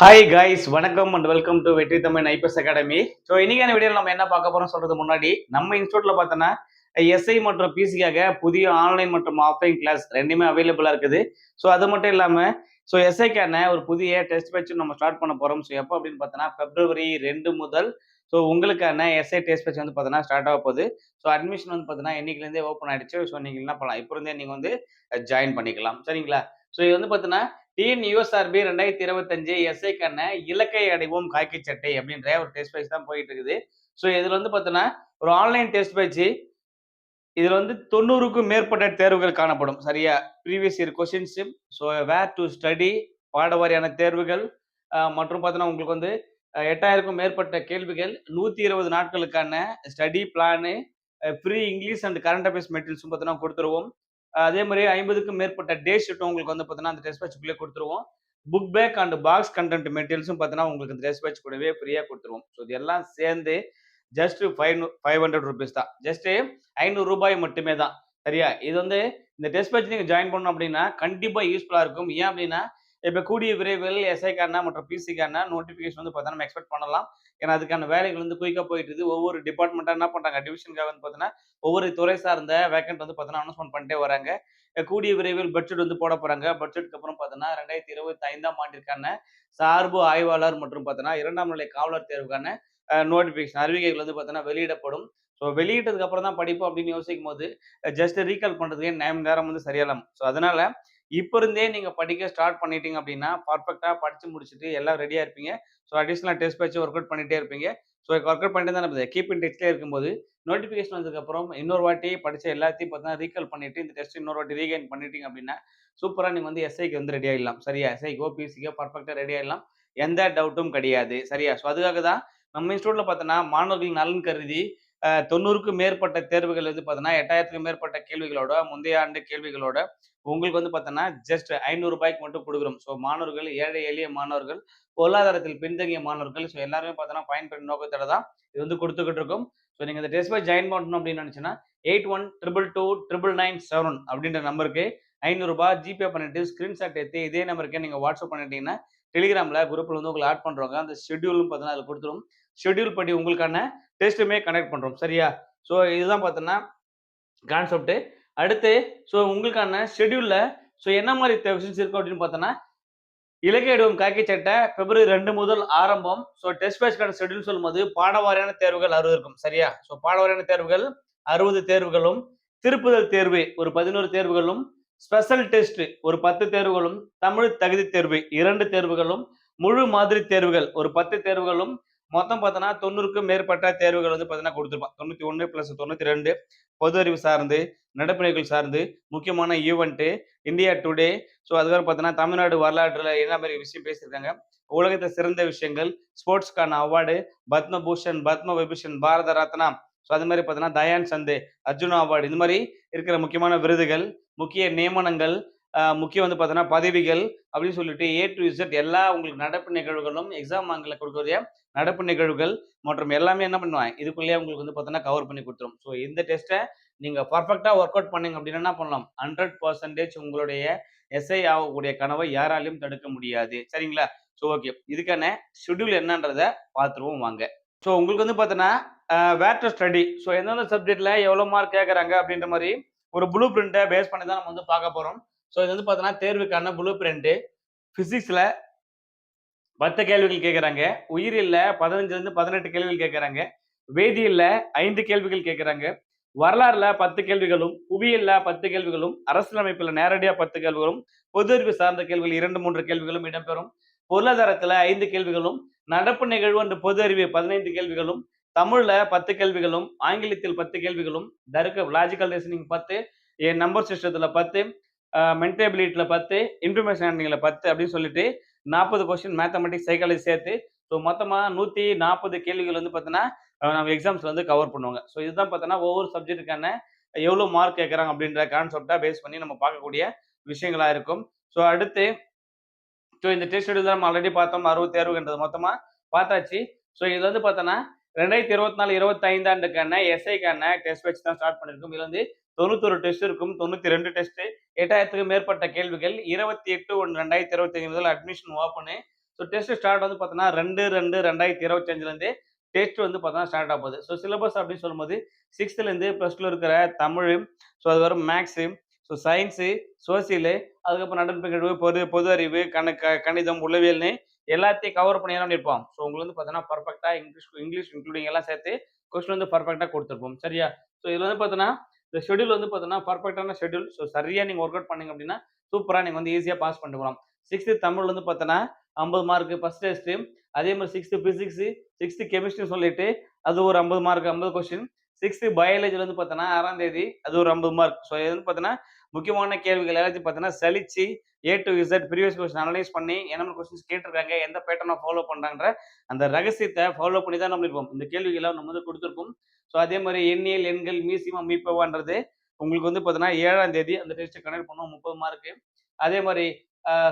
Hi guys வணக்கம் and welcome to Vetri Tamil IPS academy. So இன்னைக்கான video நம்ம என்ன பார்க்க போறோம் சொல்றது முன்னாடி நம்ம இன்ஸ்டியூட்ல பார்த்தோன்னா எஸ்ஐ மற்றும் பிசிக்காக புதிய ஆன்லைன் மற்றும் ஆஃப்லைன் கிளாஸ் ரெண்டுமே அவைலபிளா இருக்குது. ஸோ அது மட்டும் இல்லாம ஸோ எஸ்ஐக்கான ஒரு புதிய டெஸ்ட் பேட்ச் நம்ம ஸ்டார்ட் பண்ண போறோம். ஸோ எப்போ அப்படின்னு பார்த்தோன்னா பிப்ரவரி ரெண்டு முதல் ஸோ உங்களுக்கான எஸ்ஐ டெஸ்ட் பேட்ச் வந்து பார்த்தோன்னா ஸ்டார்ட் ஆக போகுது. ஸோ அட்மிஷன் வந்து பார்த்தீங்கன்னா இன்னைக்குலேருந்தே ஓப்பன் ஆயிடுச்சு. ஸோ நீங்கள் என்ன பண்ணலாம்? இப்போ இருந்தே நீங்கள் வந்து ஜாயின் பண்ணிக்கலாம். சரிங்களா? ஸோ இது வந்து பார்த்தோன்னா டிஎன் யூஎஸ்ஆர்பி ரெண்டாயிரத்தி இருபத்தஞ்சு எஸ்ஐக்கான இலக்கை அடைவோம் காக்கி சட்டை அப்படின்ற ஒரு டெஸ்ட் பேட்ச் தான் போயிட்டு இருக்குது. ஸோ இதில் வந்து பார்த்தோன்னா ஒரு ஆன்லைன் டெஸ்ட் பேட்ச் இதில் வந்து தொண்ணூறுக்கும் மேற்பட்ட தேர்வுகள் காணப்படும். சரியா? Previous year questions so where to study பாட வாரியான தேர்வுகள். மற்றும் பார்த்தோன்னா உங்களுக்கு வந்து எட்டாயிரக்கும் மேற்பட்ட கேள்விகள். நூற்றி இருபது நாட்களுக்கான study plan free English and current affairs மெட்டீரியல்ஸும் பார்த்தோன்னா கொடுத்துருவோம். அதே மாதிரி ஐம்பதுக்கும் மேற்பட்ட டே ஷீட்டும் உங்களுக்கு வந்து பார்த்தீங்கன்னா அந்த டெஸ்ட் பேட்சுக்குள்ளே கொடுத்துருவோம். Book back and box content மெட்டீரியல்ஸும் பார்த்தீங்கன்னா உங்களுக்கு இந்த டெஸ்ட் பேட்ச் கூடவே ஃப்ரீயாக கொடுத்துருவோம். ஸோ இதெல்லாம் சேர்ந்து just five five hundred rupees தான். ஜஸ்ட் ஐநூறு ரூபாய் மட்டுமே தான். சரியா? இது வந்து இந்த டெஸ்ட் பேட்ச் நீங்கள் ஜாயின் பண்ணணும் அப்படின்னா கண்டிப்பாக யூஸ்ஃபுல்லாக இருக்கும். ஏன் அப்படின்னா இப்போ கூடிய விரைவில் எஸ்ஐக்கான மற்றும் பிசிக்கான நோட்டிஃபிகேஷன் வந்து பார்த்தா நம்ம எக்ஸ்பெக்ட் பண்ணலாம். ஏன்னா அதுக்கான வேலைகள் வந்து குயிக்காக போயிட்டு இருக்குது ஒவ்வொரு டிபார்ட்மெண்ட்டாக என்ன பண்ணுறாங்க டிவிஷனுக்காக வந்து பார்த்தீங்கன்னா ஒவ்வொரு துறை சார்ந்த வேக்கண்ட் வந்து பார்த்தீங்கன்னா அனௌன்ஸ்மெண்ட் பண்ணிட்டே வராங்க. கூடிய விரைவில் பட்ஜெட் வந்து போட போகிறாங்க பட்ஜெட்டுக்கு அப்புறம் பார்த்தீங்கன்னா ரெண்டாயிரத்தி இருபத்தி ஐந்தாம் ஆண்டிற்கான சார்பு ஆய்வாளர் மற்றும் பார்த்தீங்கன்னா இரண்டாம் நிலை காவலர் தேர்வுக்கான நோட்டிஃபிகேஷன் அறிவிக்கைகள் வந்து பார்த்தீங்கன்னா வெளியிடப்படும். ஸோ வெளியிட்டதுக்கு அப்புறம் தான் படிப்போம் அப்படின்னு யோசிக்கும் போது ஜஸ்ட் ரீகால் பண்ணுறதுக்கே நேம் நேரம் வந்து சரியாலாம் ஸோ அதனால இப்போ இருந்தே நீங்கள் படிக்க ஸ்டார்ட் பண்ணிட்டீங்க அப்படின்னா பர்ஃபெக்டாக படித்து முடிச்சுட்டு எல்லாம் ரெடியாக இருப்பீங்க. ஸோ அடிஷ்னலாக டெஸ்ட் பேச்சு ஒர்க் அவுட் பண்ணிகிட்டே இருப்பீங்க. ஸோ ஒர்க் அவுட் பண்ணிட்டு தான் நம்ம கீப் இன் டெஸ்ட்லேயே இருக்கும்போது நோட்டிஃபிகேஷன் வந்ததுக்கப்புறம் இன்னொரு வாட்டி படித்த எல்லாத்தையும் பார்த்தீங்கன்னா ரீகால் பண்ணிவிட்டு இந்த டெஸ்ட் இன்னொரு வாட்டி ரீகைன் பண்ணிட்டீங்க அப்படின்னா சூப்பராக நீங்கள் வந்து எஸ்ஐக்கு வந்து ரெடி ஆகிடலாம் சரியா? எஸ்ஐக்கோ பிசிக்கோ பர்ஃபெக்டாக ரெடி ஆகிடலாம் எந்த டவுட்டும் கிடையாது. சரியா? ஸோ அதுக்காக தான் நம்ம இன்ஸ்டியூட்டில் பார்த்தோன்னா மாணவர்கள் நலன் கருதி தொண்ணூறுக்கும் மேற்பட்ட தேர்வுகள் வந்து பார்த்தோன்னா எட்டாயிரத்துக்கும் மேற்பட்ட கேள்விகளோட முந்தைய ஆண்டு கேள்விகளோட உங்களுக்கு வந்து பார்த்தோன்னா ஜஸ்ட் ஐநூறு ரூபாய்க்கு மட்டும் கொடுக்குறோம். ஸோ மாணவர்கள் ஏழை எளிய மாணவர்கள் பொருளாதாரத்தில் பின்தங்கிய மாணவர்கள் ஸோ எல்லாருமே பார்த்தோன்னா பயன்பெறும் நோக்கத்தோட தான் இது வந்து கொடுத்துக்கிட்டு இருக்கும். ஸோ நீங்கள் இந்த டெஸ்ட் பை ஜாயின் பண்ணணும் அப்படின்னு நினச்சுன்னா eight one triple two triple nine seven அப்படின்ற நம்பருக்கு ஐநூறுரூபா ஜிபே பண்ணிட்டு ஸ்க்ரீன்ஷாட் எடுத்து இதே நம்பருக்கே நீங்கள் வாட்ஸ்அப் பண்ணிட்டீங்கன்னா டெலிகிராமில் குரூப்பில் வந்து உங்களை ஆட் பண்ணுறவங்க அந்த ஷெட்யூலும் பார்த்தீங்கன்னா அதில் கொடுத்துரும். ஷெட்யூல் பண்ணி உங்களுக்கான டெஸ்ட்டுமே கனெக்ட் பண்ணுறோம் சரியா? ஸோ இதுதான் பார்த்தோன்னா கான்செப்ட் அடுத்து ஸோ உங்களுக்கான ஷெட்யூலில் ஸோ என்ன மாதிரி கொஸ்டின்ஸ் இருக்கும் அப்படின்னு பார்த்தோன்னா இலக்கிய வடிவம் காக்கி சட்டை பிப்ரவரி ரெண்டு முதல் ஆரம்பம். ஸோ டெஸ்ட் பேட்ச்க்கான ஷெட்யூல் சொல்லும்போது பாடவாரியான தேர்வுகள் அறுபது இருக்கும். சரியா? ஸோ பாடவாரியான தேர்வுகள் அறுபது தேர்வுகளும் திருப்புதல் தேர்வு ஒரு பதினோரு தேர்வுகளும் ஸ்பெஷல் டெஸ்ட் ஒரு பத்து தேர்வுகளும் தமிழ் தகுதி தேர்வு இரண்டு தேர்வுகளும் முழு மாதிரி தேர்வுகள் ஒரு பத்து தேர்வுகளும் மொத்தம் பார்த்தோன்னா தொண்ணூறுக்கும் மேற்பட்ட தேர்வுகள் வந்து பார்த்தீங்கன்னா கொடுத்துருப்பான் தொண்ணூற்றி ஒன்று ப்ளஸ் தொண்ணூற்றி ரெண்டு பொது அறிவு சார்ந்து நடப்பு நிகழ்வு சார்ந்து முக்கியமான ஈவெண்ட்டு இந்தியா டுடே ஸோ அதுக்கப்புறம் பார்த்தோன்னா தமிழ்நாடு வரலாற்றில் என்ன மாதிரி விஷயம் பேசியிருக்காங்க? உலகத்தை சிறந்த விஷயங்கள் ஸ்போர்ட்ஸ்க்கான அவார்டு பத்மபூஷன் பத்ம விபூஷன் பாரத ரத்னா ஸோ அது மாதிரி பார்த்தீங்கன்னா தயான் சந்து அர்ஜுனா அவார்டு இந்த மாதிரி இருக்கிற முக்கியமான விருதுகள் முக்கிய நியமனங்கள் முக்கியம் வந்து பார்த்தோன்னா பதவிகள் அப்படின்னு சொல்லிட்டு ஏ டு இசட் எல்லா உங்களுக்கு நடப்பு நிகழ்வுகளும் எக்ஸாம் ஆங்கில கொடுக்கக்கூடிய நடப்பு நிகழ்வுகள் மற்றும் எல்லாமே என்ன பண்ணுவாங்க? இதுக்குள்ளேயே உங்களுக்கு வந்து பார்த்தோன்னா கவர் பண்ணி கொடுத்துரும். ஸோ இந்த டெஸ்ட்டை நீங்கள் பர்ஃபெக்டாக ஒர்க் அவுட் பண்ணீங்க அப்படின்னா என்ன பண்ணலாம்? ஹண்ட்ரட் பர்சன்டேஜ் உங்களுடைய எஸ்ஐ ஆகக்கூடிய கனவை யாராலையும் தடுக்க முடியாது. சரிங்களா? ஸோ ஓகே இதுக்கான ஷெட்யூல் என்னன்றதை பார்த்துருவோம் வாங்க. ஸோ உங்களுக்கு வந்து பார்த்தோன்னா வேர் டு ஸ்டடி ஸோ எந்தெந்த சப்ஜெக்டில் எவ்வளோ மார்க் கேட்குறாங்க அப்படின்ற மாதிரி ஒரு ப்ளூ பிரிண்ட்டை பேஸ் பண்ணி தான் நம்ம வந்து பார்க்க போகிறோம் ஸோ இது வந்து பார்த்தோன்னா தேர்வுக்கான ப்ளூ பிரிண்ட்டு ஃபிசிக்ஸில் பத்து கேள்விகள் கேட்குறாங்க உயிரில் பதினஞ்சுலேருந்து பதினெட்டு கேள்விகள் கேட்குறாங்க வேதியில் ஐந்து கேள்விகள் கேட்குறாங்க வரலாறுல பத்து கேள்விகளும் புவியியல்ல பத்து கேள்விகளும் அரசியலமைப்பில் நேரடியாக பத்து கேள்விகளும் பொது அறிவு சார்ந்த கேள்விகள் இரண்டு மூன்று கேள்விகளும் இடம்பெறும். பொருளாதாரத்துல ஐந்து கேள்விகளும் நடப்பு நிகழ்வு என்ற பொது அறிவு பதினைந்து கேள்விகளும் தமிழ்ல பத்து கேள்விகளும் ஆங்கிலத்தில் பத்து கேள்விகளும் தருக்க லாஜிக்கல் ரீசனிங் பத்து நம்பர் சிஸ்டத்துல பத்து மென்டேபிலிட்டியில் பத்து இன்ஃபர்மேஷன் ஹேண்டிங்கில் பத்து அப்படின்னு சொல்லிட்டு நாற்பது கொஸ்டின் மேத்தமெட்டிக்ஸ் சைக்காலஜி சேர்த்து ஸோ மொத்தமாக நூற்றி நாற்பது கேள்விகள் வந்து பார்த்தீங்கன்னா நம்ம எக்ஸாம்ஸில் வந்து கவர் பண்ணுவாங்க. ஸோ இதுதான் பார்த்தோன்னா ஒவ்வொரு சப்ஜெக்ட்டுக்கான எவ்வளோ மார்க் கேட்குறாங்க அப்படின்ற கான்செப்டாக பேஸ் பண்ணி நம்ம பார்க்கக்கூடிய விஷயங்களாக இருக்கும். ஸோ அடுத்து ஸோ இந்த டெஸ்ட் ஷெடியூல் நம்ம ஆல்ரெடி பார்த்தோம் அறுபது தேர்வுன்றது மொத்தமாக பார்த்தாச்சு. ஸோ இது வந்து பார்த்தோன்னா ரெண்டாயிரத்தி இருபத்தி நாலு இருபத்தைந்தாண்டுக்கான எஸ்ஐக்கான டெஸ்ட் வச்சு தான் ஸ்டார்ட் பண்ணியிருக்கோம். இது வந்து தொண்ணூத்தொரு டெஸ்ட் இருக்கும். தொண்ணூற்றி ரெண்டு டெஸ்ட் எட்டாயிரத்துக்கும் மேற்பட்ட கேள்விகள். இருபத்தி எட்டு ஒன்று ரெண்டாயிரத்தி இருபத்தஞ்சு முதல் admission open so test start வந்து பார்த்தோன்னா ரெண்டு ரெண்டு ரெண்டாயிரத்தி இருபத்தஞ்சிலேருந்து டெஸ்ட் வந்து பார்த்தோன்னா ஸ்டார்ட் ஆக போகுது. ஸோ சிலபஸ் அப்படின்னு சொல்லும்போது சிக்ஸ்த்துலேருந்து ப்ளஸ் டூவில் இருக்கிற தமிழ் ஸோ அது வரும் மேக்ஸு ஸோ சயின்ஸு சோசியலு அதுக்கப்புறம் நடப்பு பொது பொது அறிவு கணக்கு கணிதம் உளவியல்னு எல்லாத்தையும் கவர் பண்ணி தான் இருப்போம். ஸோ உங்களுக்கு வந்து பார்த்தீங்கன்னா பர்ஃபெக்டாக இங்கிலீஷ் இங்கிலீஷ் இன்க்ளூடிங் எல்லாம் சேர்த்து கொஸ்டின் வந்து பர்ஃபெக்டாக கொடுத்துருப்போம். சரியா? ஸோ இதில் வந்து பார்த்தோன்னா இந்த ஷெடியூல் வந்து பார்த்தீங்கன்னா பர்ஃபெக்டான ஷெடியூல் ஸோ சரியாக நீங்கள் ஒர்க் அவுட் பண்ணீங்க அப்படின்னா சூப்பராக நீங்கள் வந்து ஈஸியாக பாஸ் பண்ணிட்டு போகலாம் சிக்ஸ்த்து தமிழ் வந்து பார்த்தோன்னா ஐம்பது மார்க்கு ஃபஸ்ட் டெஸ்ட்டு அதே மாதிரி சிக்ஸ்த்து ஃபிசிக்ஸு சிக்ஸ்த்து கெமிஸ்ட்ரின்னு சொல்லிட்டு அது ஒரு ஐம்பது மார்க் ஐம்பது கொஸ்டின் சிக்ஸ்த்து பயாலஜியில் வந்து பார்த்தோன்னா ஆறாம் தேதி அது ஒரு ஐம்பது மார்க் ஸோ இது வந்து பார்த்தோன்னா முக்கியமான கேள்விகள் எல்லாத்தையும் பார்த்தீங்கன்னா சலிச்சு A to Z previous question analyse பண்ணி என்னென்ன கொஸ்டின்ஸ் கேட்டிருக்காங்க எந்த பேட்டர்னை ஃபாலோ பண்ணுறாங்கன்ற அந்த ரகசியத்தை ஃபாலோ பண்ணி தான் நம்ம இருப்போம் இந்த கேள்விகளை நம்ம வந்து கொடுத்துருப்போம். ஸோ அதே மாதிரி எண்ணியல் எண்கள் மீசிமா மீப்பவான்றது உங்களுக்கு வந்து பார்த்தீங்கன்னா ஏழாம் தேதி அந்த டெஸ்ட்டை கனெக்ட் பண்ணுவோம். முப்பது மார்க்கு அதே மாதிரி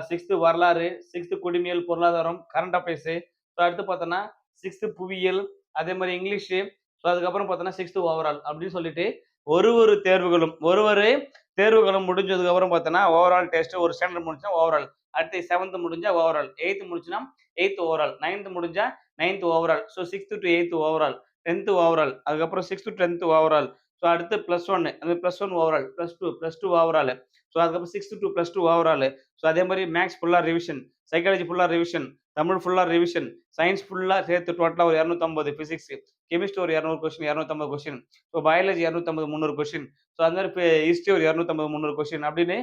சிக்ஸ்த்து வரலாறு சிக்ஸ்த்து குடிமியல் பொருளாதாரம் கரண்ட் அஃபேர்ஸு ஸோ அடுத்து பார்த்தோன்னா சிக்ஸ்த்து புவியியல் அதே மாதிரி இங்கிலீஷு. ஸோ அதுக்கப்புறம் பார்த்தோன்னா சிக்ஸ்த்து ஓவரால் அப்படின்னு சொல்லிட்டு ஒரு ஒரு தேர்வுகளும். ஒரு ஒரு தேர்வுகளும் முடிஞ்சதுக்கு அப்புறம் பார்த்தோன்னா ஓவரால் டெஸ்ட் ஒரு ஸ்டாண்டர்ட் முடிச்சா ஓவரால் அடுத்து செவன்த் முடிஞ்சா ஓவரால் எயித்து முடிச்சுன்னா எயித்து ஓவரால் நைன்த் முடிஞ்சா ninth overall so sixth to eighth overall tenth overall அதுக்கப்புறம் சிக்ஸ்த்து டென்த்து ஓவரால் ஸோ அடுத்து ப்ளஸ் ஒன்று அந்த plus one overall plus two plus two overall so அதுக்கப்புறம் sixth two plus two overall so அதே மாதிரி maths ஃபுல்லாக revision psychology ஃபுல்லாக revision Tamil ஃபுல்லாக ரிவிஷன் சயின்ஸ் ஃபுல்லாக சேர்த்து டோட்டலாக ஒரு இரநூத்தம்பது ஃபிசிக்ஸ் கெமிஸ்ட்ரி ஒரு இரநூறு கொஸ்டின் இரநூத்தம்பது கொஸ்டின் ஸோ பயாலஜி இரநூத்தம்பது முந்நூறு கொஸ்டின் ஸோ அந்த மாதிரி இப்போ ஹிஸ்ட்ரி ஒரு இரநூத்தம்பது முந்நூறு கொஸ்டின் அப்படின்னு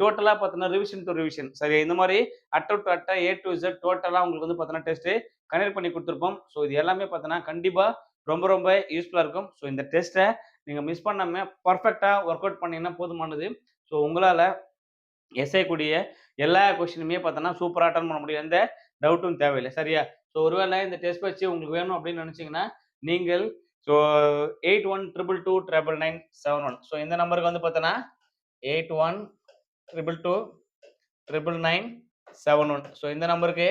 டோட்டலாக பார்த்தோன்னா ரிவிஷன் டு ரிவிஷன் சரி இந்த மாதிரி அட்ட டு அட்ட ஏ டு இசட் டோட்டலாக உங்களுக்கு வந்து பார்த்தோன்னா டெஸ்ட்டு கனெக்ட் பண்ணி கொடுத்துருப்போம். ஸோ இது எல்லாமே பார்த்தோன்னா கண்டிப்பாக ரொம்ப ரொம்ப யூஸ்ஃபுல்லாக இருக்கும். ஸோ இந்த டெஸ்ட்டை நீங்கள் மிஸ் பண்ணாமல் பர்ஃபெக்டாக ஒர்க் அவுட் பண்ணிங்கன்னா போதுமானது. ஸோ உங்களால் எஸ்ஐ கூடிய எல்லா கொஸ்டினுமே பார்த்தோன்னா சூப்பராக அட்டன் பண்ண முடியும். எந்த டவுட்டும் தேவையில்லை. சரியா? ஸோ ஒருவேளை இந்த டெஸ்ட் வச்சு உங்களுக்கு வேணும் அப்படின்னு நினச்சிங்கன்னா நீங்கள் so eight one triple two triple nine seven one so இந்த நம்பருக்கு வந்து பார்த்தோன்னா eight one triple two triple nine seven one so இந்த நம்பருக்கு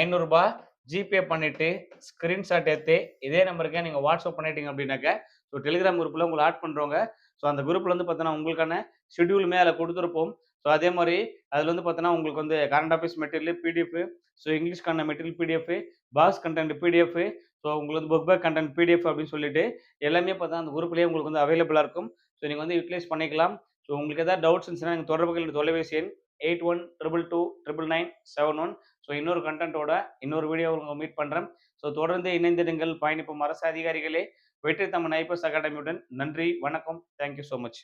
ஐநூறுரூபா ஜிபே பண்ணிவிட்டு ஸ்க்ரீன்ஷாட் எடுத்து இதே நம்பருக்கே நீங்கள் வாட்ஸ்அப் பண்ணிட்டீங்க அப்படின்னாக்க ஸோ டெலிகிராம் குரூப்பில் உங்களை ஆட் பண்ணுறவங்க ஸோ அந்த குரூப்பில் வந்து பார்த்தோன்னா உங்களுக்கான ஷெடியூலுமே அதில் கொடுத்துருப்போம். ஸோ அதே மாதிரி அதில் வந்து பார்த்தோன்னா உங்களுக்கு வந்து current office material PDF so இங்கிலீஷ்க்கான material PDF pass content PDF so உங்களுக்கு வந்து புக் பேக் கண்டென்ட் பிடிஎஃப் அப்படின்னு சொல்லிட்டு எல்லாமே பார்த்தா அந்த குரூப்லேயே உங்களுக்கு வந்து அவைலபிளாக இருக்கும். ஸோ நீங்கள் வந்து யூட்டிலைஸ் பண்ணிக்கலாம். ஸோ உங்களுக்கு ஏதாவது டவுட்ஸ் இருந்துச்சுன்னா நீங்கள் தொடர்புகள் தொலைபேசி எண் eight one triple two triple nine seven one so இன்னொரு கண்டென்ட்டோட இன்னொரு வீடியோ உங்களுக்கு மீட் பண்ணுறேன் ஸோ தொடர்ந்து இணைந்திடுங்கள். பயணிப்பும். அரசு அதிகாரிகளே வெற்றி தமிழ் ஐபிஎஸ் அகாடமியுடன் நன்றி வணக்கம். Thank you so much